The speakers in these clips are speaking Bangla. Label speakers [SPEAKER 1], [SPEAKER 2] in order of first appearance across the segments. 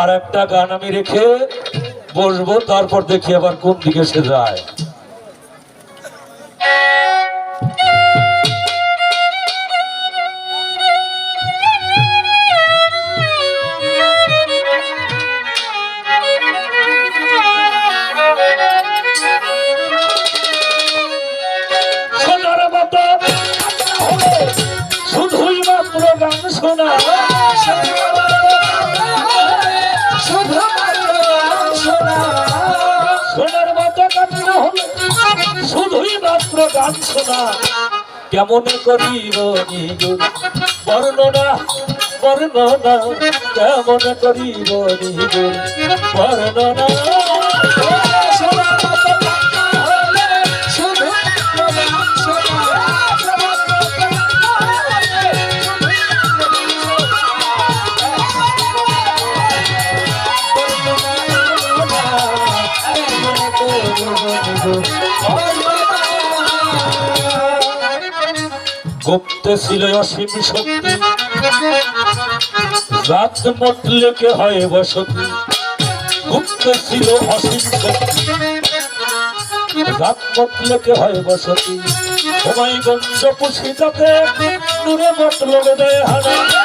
[SPEAKER 1] আর একটা গান আমি রেখে বসবো তারপর দেখি আবার কোন দিকে সে যায়। শুধুই মাত্র গান শোনা কেমন করিব নিগুণ বর্ণনা বর্ণনা কেমন করিব নিগুণ বর্ণনা। গুপ্ত ছিল অসীম শক্তি। রাত মতলেকে হয় বসতি? গুপ্ত ছিল অসীম শক্তি। রাত মতলেকে হয় বসতি? হুমাইগঞ্জ পুষিতাতে দূরে মতলবে দেয় হানা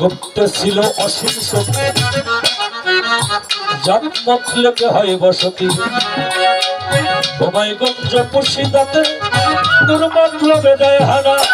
[SPEAKER 1] গুপ্ত ছিল অসীম শক্তি। জন্ম মতলেকে হয় বসতি। হুমাইগঞ্জ পুষিদাতে দূরে বেদায় দেয়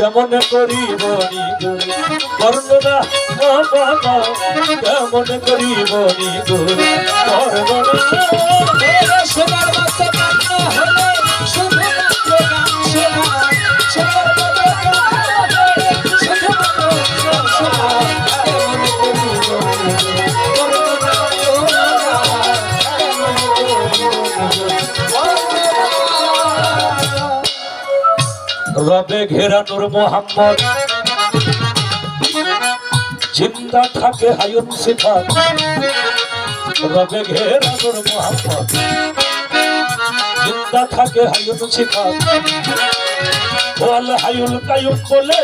[SPEAKER 1] কেমন করি নিগুণ বর্ণনা বাবা কেমন করি নিগুণ বর্ণনা রবে ঘেরানোর মোহাম্মদ। জিন্দা থাকে হায়ুন সিফাত। রবে ঘেরানোর মোহাম্মদ। জিন্দা থাকে হায়ুন সিফাত। ওয়াল হায়ুল কায়ুম বলে,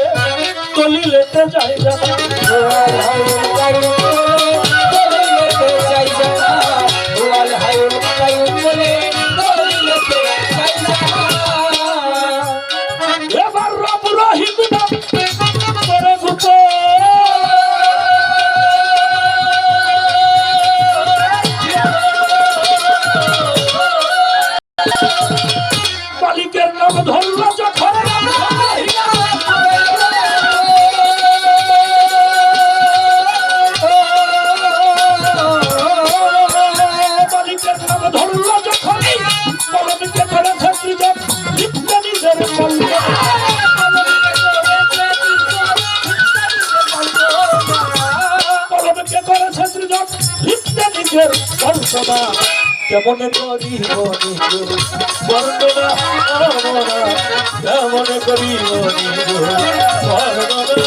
[SPEAKER 1] কলিলেতে যায় জানা নিজের বর্ষনা কেমন করিব নিজের বর্ণনা কেমন করিব নিজের বর্ণনা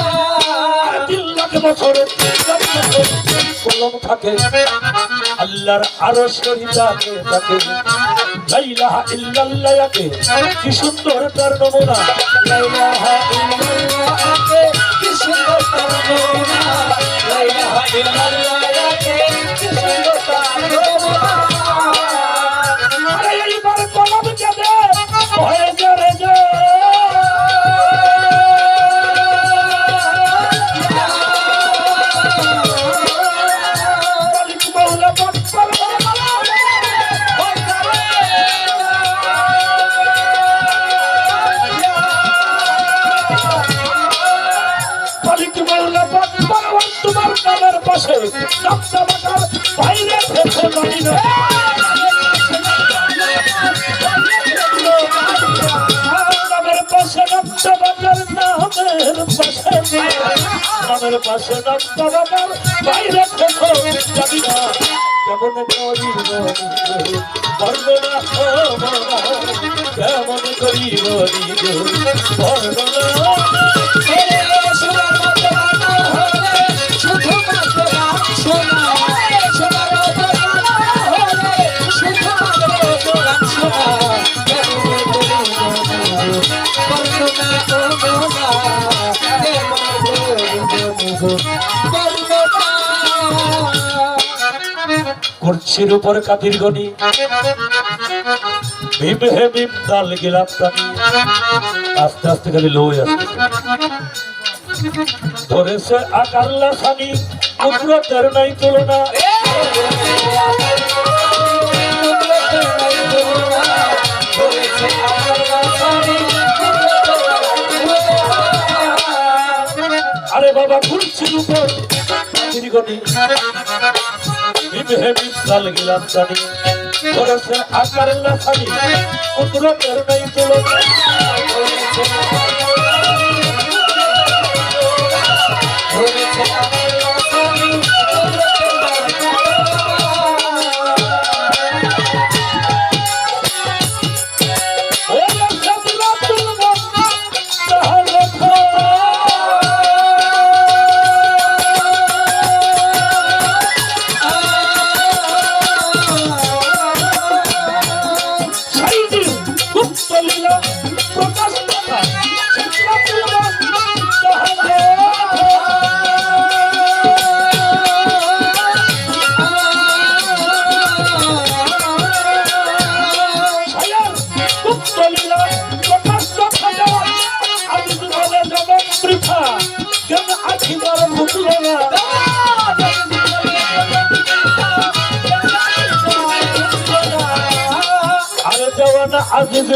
[SPEAKER 1] বছরের কলম থাকে, আল্লাহর আরও শরী তাকে তাকে লাইলাহা ইল্লাল্লাহ কি সুন্দর তার নমুনা। লাইলাহা ইল্লাল্লাহকে কি সুন্দর তার নমুনা। লাইলাহা ইল্লাল্লাহ নামের পাশে নামটা বাইরে থেকে যাবি না কেমন করিব বর্ণনা কেমন করিব বর্ণনা কুর্সির উপর কাতির গনি। ভীম হে ভীম দাল গেলাম আস্তে আস্তে খালি লই আসতে ধরেছে আকার লাসানি কুদরতের নাই তুলনা। আরে বাবা উপর। ভীম দাল গেলাম তানি ধরেছে আকার লাসানি কুদরতের নাই তুলনা ওরে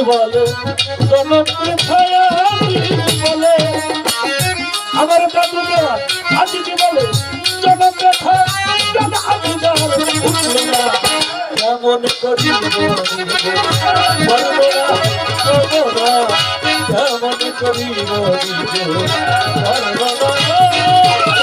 [SPEAKER 1] বলে জনক পৃথায় বলে। আমার দাদু দেওয়া আজিজ বলে জনক না কেমন করি বলব না। কেমন করি বলব না।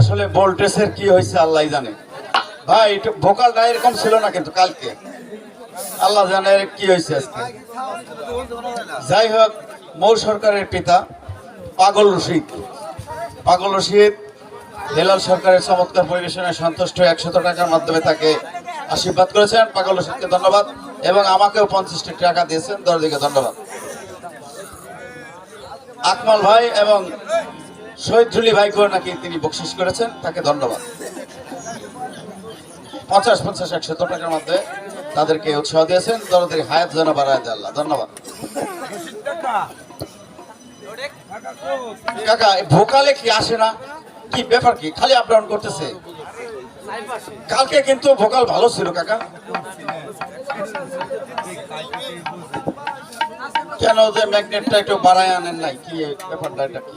[SPEAKER 2] আসলে ভোল্টেজের কি হয়েছে আল্লাহ জানে। ভাই ভোকালটা এরকম ছিল না কিন্তু কালকে। আল্লাহ জানে কি হয়েছে আজকে। যাই হোক, মৌ সরকারের পিতা পাগল রশিদ। পাগল রশিদ, হেলাল সরকারের চমৎকার পরিবেশনে সন্তুষ্ট একশত টাকার মাধ্যমে তাকে আশীর্বাদ করেছেন। পাগল রশিদকে ধন্যবাদ। এবং আমাকেও পঞ্চাশটি টাকা দিয়েছেন। দরদিকে ধন্যবাদ। আকমাল ভাই এবং শহীদুলি ভাইকেও নাকি তিনি বকশিস করেছেন, তাকে ধন্যবাদ। পঞ্চাশ পঞ্চাশ একশত টাকার মধ্যে তাদেরকে উৎসাহ দিয়েছেন, দরদের হায়াত যেন বাড়ায় আল্লাহ, ধন্যবাদ। কাকা ভোকালে কি আসে না? কি ব্যাপার কি? খালি আপ ডাউন করতেছে। কালকে কিন্তু ভোকাল ভালো ছিল, কাকা। কেন যে ম্যাগনেটটা একটু বাড়ায় আনেন নাই? কি ব্যাপারটা, এটা কি?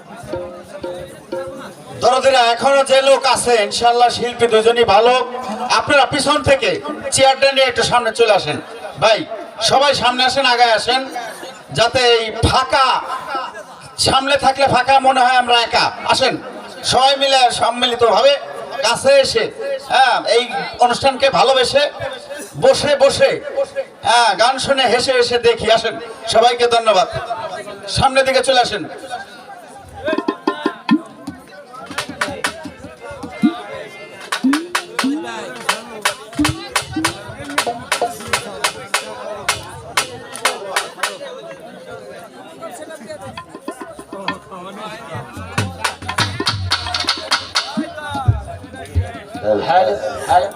[SPEAKER 2] দরদিরা, এখনও যে লোক আছে ইনশাল্লাহ শিল্পী দুজনই ভালো। আপনারা পিছন থেকে চেয়ারটা নিয়ে একটু সামনে চলে আসেন। ভাই, সবাই সামনে আসেন, আগায় আসেন, যাতে এই ফাঁকা, সামনে থাকলে ফাঁকা মনে হয় আমরা একা। আসেন, সবাই মিলে সম্মিলিত ভাবে কাছে এসে হ্যাঁ এই অনুষ্ঠানকে ভালোবেসে বসে বসে হ্যাঁ গান শুনে হেসে হেসে দেখি। আসেন, সবাইকে ধন্যবাদ। সামনের দিকে চলে আসেন।
[SPEAKER 1] هلا هلا